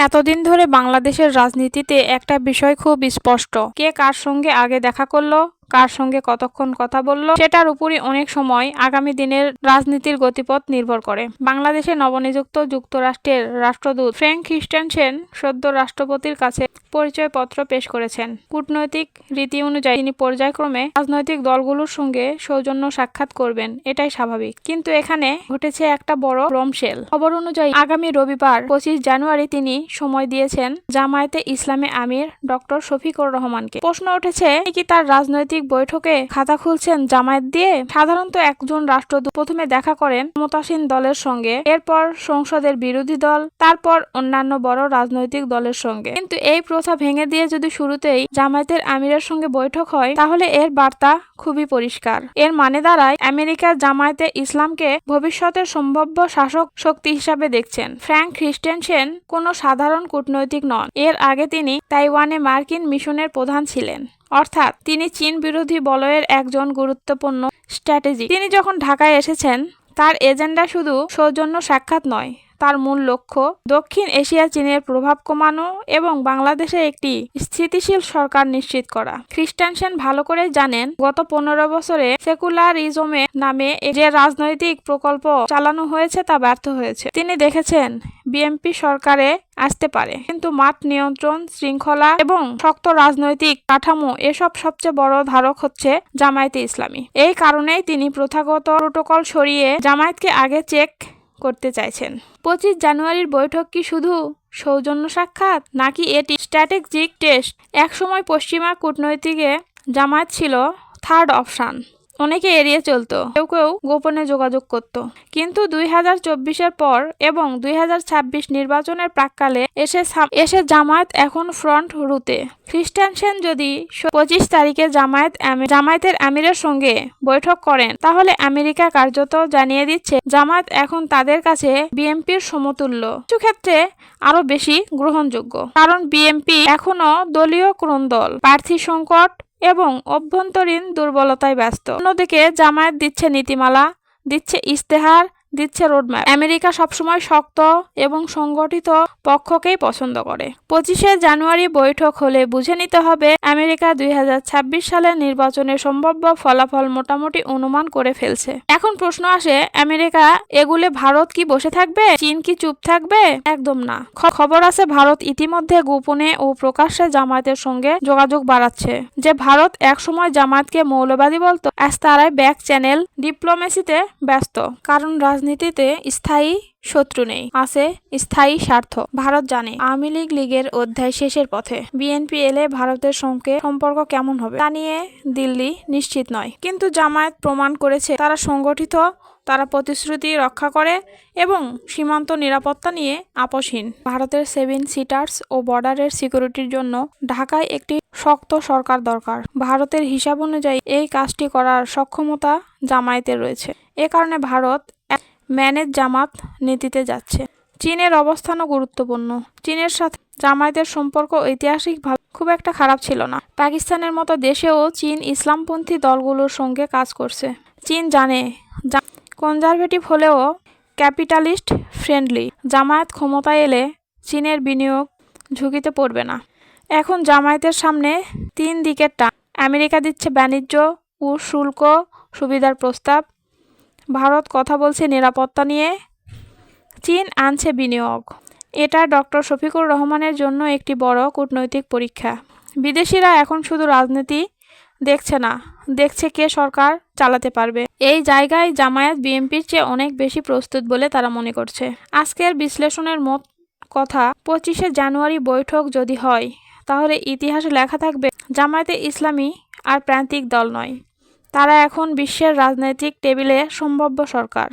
এতদিন ধরে বাংলাদেশের রাজনীতিতে একটা বিষয় খুব স্পষ্ট। কে কার সঙ্গে আগে দেখা করল? কার সঙ্গে কতক্ষণ কথা বলল, সেটার উপরই অনেক সময় আগামী দিনের রাজনীতির গতিপথ নির্ভর করে। বাংলাদেশে নবনিযুক্ত যুক্তরাষ্ট্রের রাষ্ট্রদূত ফ্র্যাঙ্ক খ্রিস্টানসেন সদ্য রাষ্ট্রপতির কাছে পরিচয়পত্র পেশ করেছেন। কূটনৈতিক রীতি অনুযায়ী তিনি পর্যায়ক্রমে রাজনৈতিক দলগুলোর সঙ্গে সৌজন্য সাক্ষাৎ করবেন, এটাই স্বাভাবিক। কিন্তু এখানে ঘটেছে একটা বড় রমশেল। খবর অনুযায়ী আগামী রবিবার পঁচিশ জানুয়ারি তিনি সময় দিয়েছেন জামায়াতে ইসলামে আমির ডক্টর শফিকুর রহমানকে। প্রশ্ন উঠেছে কি তার রাজনৈতিক বৈঠকে খাতা খুলছেন জামায়াত দিয়ে। সাধারণত একজন রাষ্ট্রদূত প্রথমে দেখা করেন ক্ষমতাসীন দলের সঙ্গে, এরপর সংসদের বিরোধী দল, তারপর অন্যান্য বড় রাজনৈতিক দলের সঙ্গে। কিন্তু এই প্রথা ভেঙে দিয়ে যদি শুরুতেই জামায়াতের আমিরের সঙ্গে বৈঠক হয়, তাহলে এর বার্তা খুবই পরিষ্কার। এর মানে দাঁড়ায় আমেরিকার জামায়াতে ইসলামকে ভবিষ্যতের সম্ভাব্য শাসক শক্তি হিসাবে দেখছেন। ফ্র্যাঙ্ক খ্রিস্টেনসেন কোনো সাধারণ কূটনৈতিক নন। এর আগে তিনি তাইওয়ানে মার্কিন মিশনের প্রধান ছিলেন। অর্থাৎ তিনি চীন বিরোধী বলয়ের একজন গুরুত্বপূর্ণ স্ট্র্যাটেজি তিনি যখন ঢাকায় এসেছেন, তার এজেন্ডা শুধু সৌজন্য সাক্ষাৎ নয় তার মূল লক্ষ্য দক্ষিণ এশিয়া চীনের প্রভাব কমানো এবং বাংলাদেশে একটি স্থিতিশীল সরকার নিশ্চিত করা। খ্রিস্টানসেন ভালো করে জানেন, গত পনেরো বছরে সেকুলারিজমের নামে যে রাজনৈতিক প্রকল্প চালানো হয়েছে তা ব্যর্থ হয়েছে। তিনি দেখেছেন, বিএনপি সরকারে আসতে পারে, কিন্তু মাঠ নিয়ন্ত্রণ শৃঙ্খলা এবং শক্ত রাজনৈতিক কাঠামো এসব সবচেয়ে বড় ধারক হচ্ছে জামায়াতে ইসলামী। এই কারণেই তিনি প্রথাগত প্রোটোকল সরিয়ে জামায়াতকে আগে চেক করতে চাইছেন। পঁচিশ জানুয়ারির বৈঠক কি শুধু সৌজন্য সাক্ষাৎ, নাকি এটি স্ট্র্যাটেজিক টেস্ট? একসময় পশ্চিমা কূটনৈতিকে জামায়াত ছিল থার্ড অপশান অনেকে এড়িয়ে চলতো। কেউ কেউ গোপনে যোগাযোগ করত। কিন্তু দুই হাজার চব্বিশের পর এবং দুই হাজার ছাব্বিশ নির্বাচনের প্রাককালে এসে এসে জামায়াত এখন ফ্রন্ট রুতে। খ্রিস্টান সেন যদি পঁচিশ তারিখে জামায়াত জামায়াতের আমিরের সঙ্গে বৈঠক করেন, তাহলে আমেরিকা কার্যত জানিয়ে দিচ্ছে, জামায়াত এখন তাদের কাছে বিএনপির সমতুল্য। কিছু ক্ষেত্রে আরও বেশি গ্রহণযোগ্য। কারণ বিএনপি এখনও দলীয় ক্রন্দল প্রার্থী সংকট এবং অভ্যন্তরীণ দুর্বলতায় ব্যস্ত। অন্যদিকে জামায়াত দিচ্ছে নীতিমালা দিচ্ছে ইস্তেহার দিচ্ছে রোডম্যাপ। আমেরিকা সবসময় শক্ত এবং সংগঠিত পক্ষকেই পছন্দ করে। পঁচিশে জানুয়ারি বৈঠক হলে বুঝে নিতে হবে, আমেরিকা দুই হাজার ছাব্বিশ সালের নির্বাচনের সম্ভাব্য ফলাফল মোটামুটি অনুমান করে ফেলছে। এখন প্রশ্ন আসে, আমেরিকা এগুলে ভারত কি বসে থাকবে? চীন কি চুপ থাকবে? একদম না। খবর আছে, ভারত ইতিমধ্যে গোপনে ও প্রকাশ্যে জামায়াতের সঙ্গে যোগাযোগ বাড়াচ্ছে। যে ভারত একসময় জামায়াতকে মৌলবাদী বলতো, আজ তারাই ব্যাক চ্যানেল ডিপ্লোমেসিতে ব্যস্ত। কারণ রাজনীতিতে স্থায়ী শত্রু নেই, আছে স্থায়ী স্বার্থ। ভারত জানে আওয়ামী লীগ লীগের অধ্যায় শেষের পথে বিএনপি এলে ভারতের সঙ্গে সম্পর্ক কেমন হবে তা নিয়ে দিল্লি নিশ্চিত নয়। কিন্তু জামায়াত প্রমাণ করেছে তারা সংগঠিত, তারা প্রতিশ্রুতি রক্ষা করে এবং সীমান্ত নিরাপত্তা নিয়ে আপসহীন ভারতের সেভেন সিটার্স ও বর্ডারের সিকিউরিটির জন্য ঢাকায় একটি শক্ত সরকার দরকার। ভারতের হিসাব অনুযায়ী এই কাজটি করার সক্ষমতা জামায়াতের রয়েছে। এ কারণে ভারত এক ম্যানেজ জামাত নীতিতে যাচ্ছে। চীনের অবস্থানও গুরুত্বপূর্ণ। চীনের সাথে জামায়াতের সম্পর্ক ঐতিহাসিকভাবে খুব একটা খারাপ ছিল না। পাকিস্তানের মতো দেশেও চীন ইসলামপন্থী দলগুলোর সঙ্গে কাজ করছে। চীন জানে কনজারভেটিভ হলেও ক্যাপিটালিস্ট ফ্রেন্ডলি। জামায়াত ক্ষমতায় এলে চীনের বিনিয়োগ ঝুঁকিতে পড়বে না। এখন জামায়াতের সামনে তিন দিকের টান। আমেরিকা দিচ্ছে বাণিজ্য ও শুল্ক সুবিধার প্রস্তাব। ভারত কথা বলছে নিরাপত্তা নিয়ে? চীন আনছে বিনিয়োগ। এটা ডক্টর শফিকুর রহমানের জন্য একটি বড় কূটনৈতিক পরীক্ষা। বিদেশিরা এখন শুধু রাজনীতি দেখছে না, দেখছে কে সরকার চালাতে পারবে। এই জায়গায় জামায়াত বিএনপির চেয়ে অনেক বেশি প্রস্তুত বলে তারা মনে করছে। আজকের বিশ্লেষণের মত কথা, পঁচিশে জানুয়ারি বৈঠক যদি হয়, তাহলে ইতিহাসে লেখা থাকবে, জামায়াতে ইসলামী আর প্রান্তিক দল নয়। তারা এখন বিশ্বের রাজনৈতিক টেবিলে সম্ভাব্য সরকার।